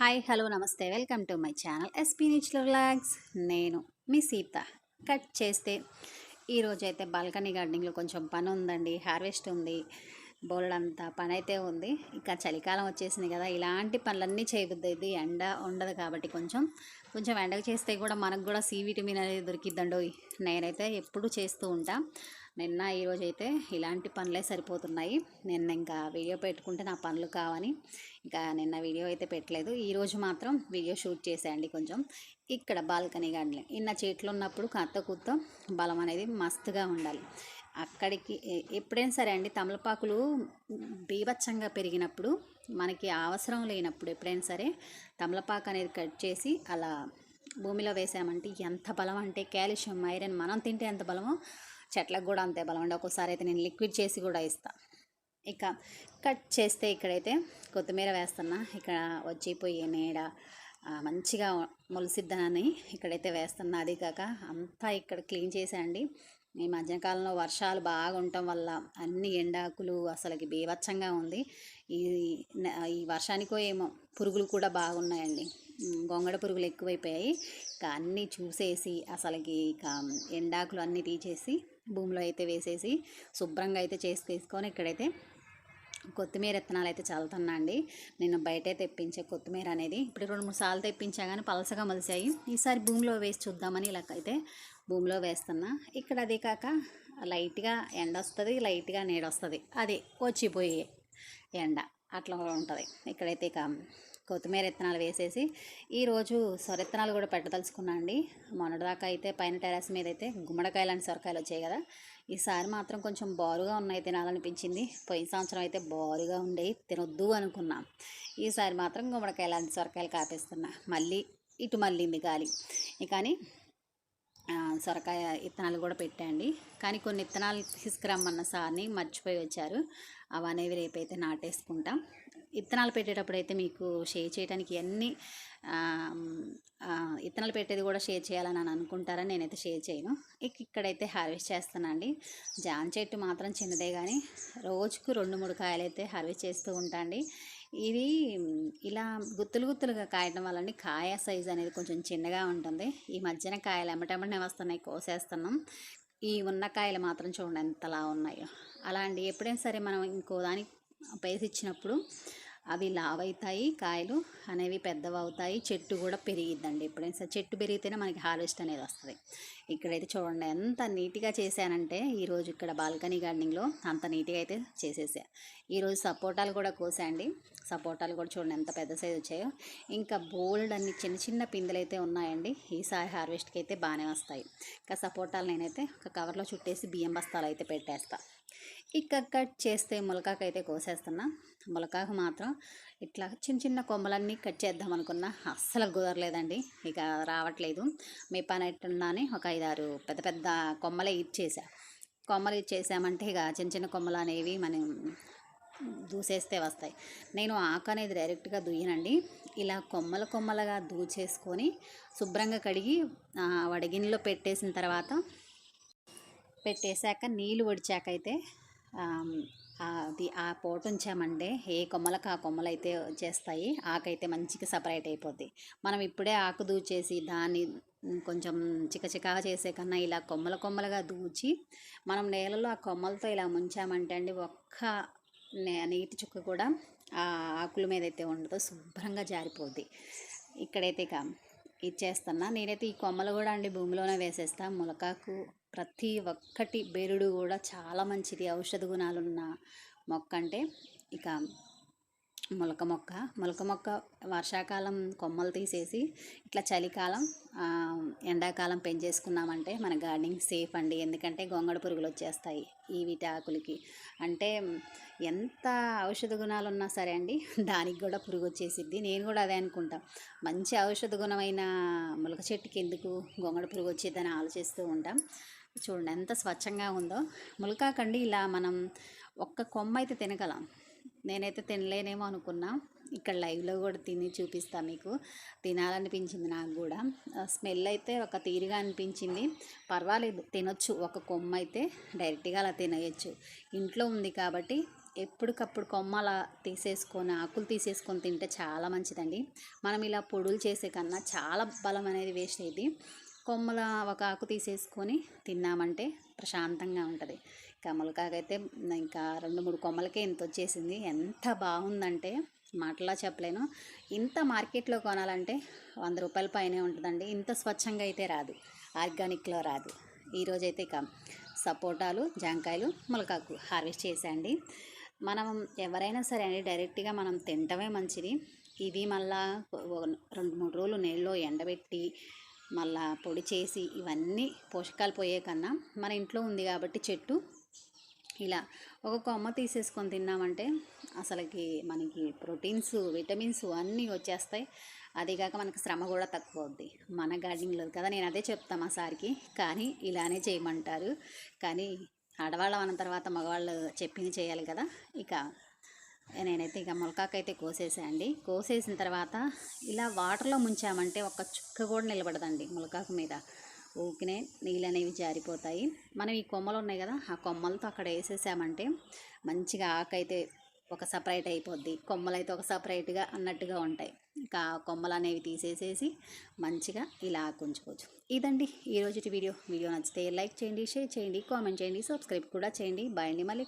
Hi hello నమస్తే. Welcome to my channel SP natural vlogs నేను మీ సీత. కట్ చేస్తే ఈరోజు అయితే బాల్కనీ గార్డెనింగ్లో కొంచెం పని ఉందండి హార్వెస్ట్ ఉంది. బోల్డ్ అంత పని అయితే ఉంది. ఇంకా చలికాలం వచ్చేసింది కదా ఇలాంటి పనులన్నీ చేయబుద్ది ఎండ ఉండదు కాబట్టి కొంచెం కొంచెం ఎండకు చేస్తే కూడా మనకు కూడా సి విటమిన్ అనేది దొరికిద్దండో నేనైతే ఎప్పుడు చేస్తూ ఉంటా. నిన్న ఈరోజు అయితే ఇలాంటి పనులే సరిపోతున్నాయి. నిన్న ఇంకా వీడియో పెట్టుకుంటే నా పనులు కావని ఇంకా నిన్న వీడియో అయితే పెట్టలేదు. ఈరోజు మాత్రం వీడియో షూట్ చేసేయండి కొంచెం. ఇక్కడ బాల్కనీ గార్డెన్. ఇన్న చెట్లు ఉన్నప్పుడు కత్త కుత్త బలం అనేది మస్తుగా ఉండాలి. అక్కడికి ఎప్పుడైనా సరే అండి తమలపాకులు బీభత్సంగా పెరిగినప్పుడు మనకి అవసరం లేనప్పుడు ఎప్పుడైనా సరే తమలపాకు అనేది కట్ చేసి అలా భూమిలో వేసామంటే ఎంత బలం అంటే కాల్షియం ఐరన్ మనం తింటే ఎంత బలమో చెట్లకు కూడా అంతే బలం అండి. ఒక్కోసారి అయితే నేను లిక్విడ్ చేసి కూడా ఇస్తాను ఇక కట్ చేస్తే ఇక్కడైతే కొత్తిమీర వేస్తున్నా ఇక్కడ వచ్చిపోయే నీడ మంచిగా మొలిసిద్దానని ఇక్కడైతే వేస్తున్నా. అది కాక అంతా ఇక్కడ క్లీన్ చేసేయండి ఈ మధ్యకాలంలో వర్షాలు బాగా ఉండటం వల్ల అన్ని ఎండాకులు అసలుకి బీభత్సంగా ఉంది. ఈ ఈ వర్షానికో ఏమో పురుగులు కూడా బాగున్నాయండి. గొంగడ పురుగులు ఎక్కువైపోయాయి. ఇక అన్నీ చూసేసి అసలుకి ఇక ఎండాకులు అన్నీ తీసేసి భూమిలో అయితే వేసేసి శుభ్రంగా అయితే చేసి తీసుకొని ఇక్కడైతే కొత్తిమీర విత్తనాలు అయితే చల్లుతున్నా అండి. నేను బయటే తెప్పించే కొత్తిమీర అనేది ఇప్పుడు రెండు మూడు సార్లు తెప్పించా కానీ పలసగా మలిసాయి ఈసారి భూమిలో వేసి చూద్దామని ఇలా అయితే భూమిలో వేస్తున్నా. ఇక్కడ అదే కాక లైట్గా ఎండ వస్తుంది లైట్గా నీడ వస్తుంది. అది వచ్చిపోయే ఎండ. అట్లా ఉంటుంది. ఇక్కడైతే ఇక కొత్తిమీర విత్తనాలు వేసేసి ఈరోజు సొరెత్తనాలు కూడా పెట్టదలుచుకున్నా అండి. మొన్నటిదాకా అయితే పైన టెరాస్ మీద అయితే గుమ్మడికాయ లాంటి సొరకాయలు వచ్చాయి కదా. ఈసారి మాత్రం కొంచెం బారుగా ఉన్నాయి తినాలనిపించింది. పోయిన సంవత్సరం అయితే బారుగా ఉండేవి తినొద్దు అనుకున్నాం. ఈసారి మాత్రం గుమ్మడికాయ లాంటి సొరకాయలు కాపేస్తున్నా. మళ్ళీ ఇటు మళ్ళీంది గాలి కానీ సొరకాయ ఇత్తనాలు కూడా పెట్టండి కానీ కొన్ని విత్తనాలు తీసుకురమ్మన్న సార్ని మర్చిపోయి వచ్చారు. అవి అనేవి రేపైతే నాటేసుకుంటాం. విత్తనాలు పెట్టేటప్పుడు అయితే మీకు షేర్ చేయడానికి అన్ని ఇత్తనాలు విత్తనాలు పెట్టేది కూడా షేర్ చేయాలని అని అనుకుంటారని నేనైతే షేర్ చేయను. ఇక ఇక్కడైతే హార్వెస్ట్ చేస్తానండి జాన్ చెట్టు మాత్రం చిన్నదే కానీ రోజుకు రెండు మూడు కాయలు అయితే హార్వెస్ట్ చేస్తూ ఉంటాండి ఇది ఇలా గుత్తులు గుత్తులుగా కాయడం వల్ల కాయ సైజ్ అనేది కొంచెం చిన్నగా ఉంటుంది. ఈ మధ్యన కాయలు ఎమ్మటెమ్మటనే వస్తున్నాయి. కోసేస్తున్నాం. ఈ ఉన్న కాయలు మాత్రం చూడండి ఎంతలా ఉన్నాయో. అలా అండి ఎప్పుడైనా సరే మనం ఇంకో దానికి పేసి ఇచ్చినప్పుడు అవి లావైతాయి కాయలు అనేవి పెద్దవవుతాయి చెట్టు కూడా పెరిగిద్దండి. ఎప్పుడైనా సరే చెట్టు పెరిగితేనే మనకి హార్వెస్ట్ అనేది వస్తుంది. ఇక్కడైతే చూడండి ఎంత నీట్గా చేశానంటే ఈరోజు ఇక్కడ బాల్కనీ గార్డెనింగ్లో అంత నీట్గా అయితే చేసేసా. ఈరోజు సపోటాలు కూడా కోసండి సపోటాలు కూడా చూడండి ఎంత పెద్ద సైజు వచ్చాయో. ఇంకా బోల్డ్ అన్ని చిన్న చిన్న పిందెలు అయితే ఉన్నాయండి. ఈసారి హార్వెస్ట్కి అయితే బాగానే వస్తాయి. ఇంకా సపోటాలు నేనైతే ఒక కవర్లో చుట్టేసి బియ్యం బస్తాలు అయితే పెట్టేస్తాను ఇక కట్ చేస్తే ములకాకు అయితే కోసేస్తున్నా. ములకాకు మాత్రం ఇట్లా చిన్న చిన్న కొమ్మలన్నీ కట్ చేద్దాం అనుకున్నా. అస్సలు కుదరలేదండి. ఇక రావట్లేదు. మీ పని ఎట్టున్నానే ఒక ఐదారు పెద్ద పెద్ద కొమ్మలే ఇచ్చేసా. కొమ్మలు ఇచ్చేసామంటే ఇక చిన్న చిన్న కొమ్మలు అనేవి మనం దూసేస్తే వస్తాయి. నేను ఆకు అనేది డైరెక్ట్గా దుయ్యనండి. ఇలా కొమ్మల కొమ్మలుగా దూచేసుకొని శుభ్రంగా కడిగి ఆ, వడగిన్నెలో పెట్టేసిన తర్వాత పెట్టేశాక నీళ్ళు వడిచాక అయితే అది ఆ పోటు ఉంచామంటే ఏ కొమ్మలకు ఆ కొమ్మలు అయితే వచ్చేస్తాయి ఆకైతే మంచిగా సపరేట్ అయిపోద్ది. మనం ఇప్పుడే ఆకు దూచేసి దాన్ని కొంచెం చికచికా చేసే కన్నా ఇలా కొమ్మల కొమ్మలుగా దూచి మనం నేలలో ఆ కొమ్మలతో ఇలా ముంచామంటే అండి ఒక్క నే- నీటి చుక్క కూడా ఆ ఆకుల మీద అయితే ఉండదు శుభ్రంగా జారిపోద్ది. ఇక్కడైతే ఇక ఇచ్చేస్తున్నా. నేనైతే ఈ కొమ్మలు కూడా అండి భూమిలోనే వేసేస్తా. ములకాకు ప్రతి ఒక్కటి బెరుడు కూడా చాలా మంచిది. ఔషధ గుణాలున్న మొక్క అంటే ఇక మొలక మొక్క. మొలక మొక్క వర్షాకాలం కొమ్మలు తీసేసి ఇట్లా చలికాలం ఎండాకాలం పెంచేసుకున్నామంటే మన గార్డెనింగ్ సేఫ్ అండి. ఎందుకంటే గొంగళ పురుగులు వచ్చేస్తాయి ఈ వీటి ఆకులకి. అంటే ఎంత ఔషధ గుణాలు ఉన్నా సరే అండి దానికి కూడా పురుగు వచ్చేసిద్ది. నేను కూడా అదే అనుకుంటా. మంచి ఔషధ గుణమైన ములక చెట్టుకి ఎందుకు గొంగళ పురుగు వచ్చేదని ఆలోచిస్తూ ఉంటాం. చూడండి ఎంత స్వచ్ఛంగా ఉందో. ములకాకండి ఇలా మనం ఒక్క కొమ్మ అయితే తినగలం. నేనైతే తినలేనేమో అనుకున్నా. ఇక్కడ లైవ్లో కూడా తిని చూపిస్తా మీకు. తినాలనిపించింది నాకు కూడా. స్మెల్ అయితే ఒక తీరుగా అనిపించింది. పర్వాలేదు తినొచ్చు. ఒక కొమ్మ అయితే డైరెక్ట్గా అలా తినేయచ్చు. ఇంట్లో ఉంది కాబట్టి ఎప్పటికప్పుడు కొమ్మల తీసేసుకొని ఆకులు తీసేసుకొని తింటే చాలా మంచిదండి. మనం ఇలా పొడులు చేసే కన్నా చాలా బలం అనేది వేస్ట్ అయ్యింది. కొమ్మల ఒక ఆకు తీసేసుకొని తిన్నామంటే ప్రశాంతంగా ఉంటుంది. ఇంకా ములకాకైతే ఇంకా రెండు మూడు కొమ్మలకే ఇంత వచ్చేసింది ఎంత బాగుందంటే మాటలా చెప్పలేను. ఇంత మార్కెట్లో కొనాలంటే వంద రూపాయల పైనే ఉంటుందండి. ఇంత స్వచ్ఛంగా అయితే రాదు. ఆర్గానిక్లో రాదు. ఈరోజైతే ఇక సపోటాలు జాంకాయలు ములకాకు హార్వెస్ట్ చేసేయండి మనం ఎవరైనా సరే అండి డైరెక్ట్గా మనం తినటమే మంచిది. ఇవి మళ్ళా రెండు మూడు రోజులు నీళ్ళలో ఎండబెట్టి మళ్ళా పొడి చేసి ఇవన్నీ పోషకాలు పోయే కన్నా మన ఇంట్లో ఉంది కాబట్టి చెట్టు. ఇలా ఒక కొమ్మ తీసేసుకొని తిన్నామంటే అసలుకి మనకి ప్రోటీన్స్ విటమిన్స్ అన్నీ వచ్చేస్తాయి. అదిగాక మనకు శ్రమ కూడా తక్కువ అవుద్ది మన లేదు కదా నేను అదే చెప్తాను మా సార్కి. కానీ ఇలానే చేయమంటారు. కానీ ఆడవాళ్ళం అన్న తర్వాత మగవాళ్ళు చెప్పింది చేయాలి కదా. ఇక నేనైతే ఇక ములకాకైతే కోసేసా అండి. కోసేసిన తర్వాత ఇలా వాటర్లో ముంచామంటే ఒక చుక్క కూడా నిలబడదండి మొలకాకు మీద. ఊకినే నీళ్ళు అనేవి జారిపోతాయి. మనం ఈ కొమ్మలు ఉన్నాయి కదా ఆ కొమ్మలతో అక్కడ వేసేసామంటే మంచిగా ఆకైతే ఒక సపరేట్ అయిపోద్ది. కొమ్మలైతే ఒక సపరేట్గా అన్నట్టుగా ఉంటాయి. ఇంకా ఆ కొమ్మలు అనేవి తీసేసేసి మంచిగా ఇలా ఉంచుకోవచ్చు ఇదండి ఈరోజు వీడియో. వీడియో నచ్చితే లైక్ చేయండి షేర్ చేయండి కామెంట్ చేయండి సబ్స్క్రైబ్ కూడా చేయండి. బాయ్ అండి మళ్ళీ.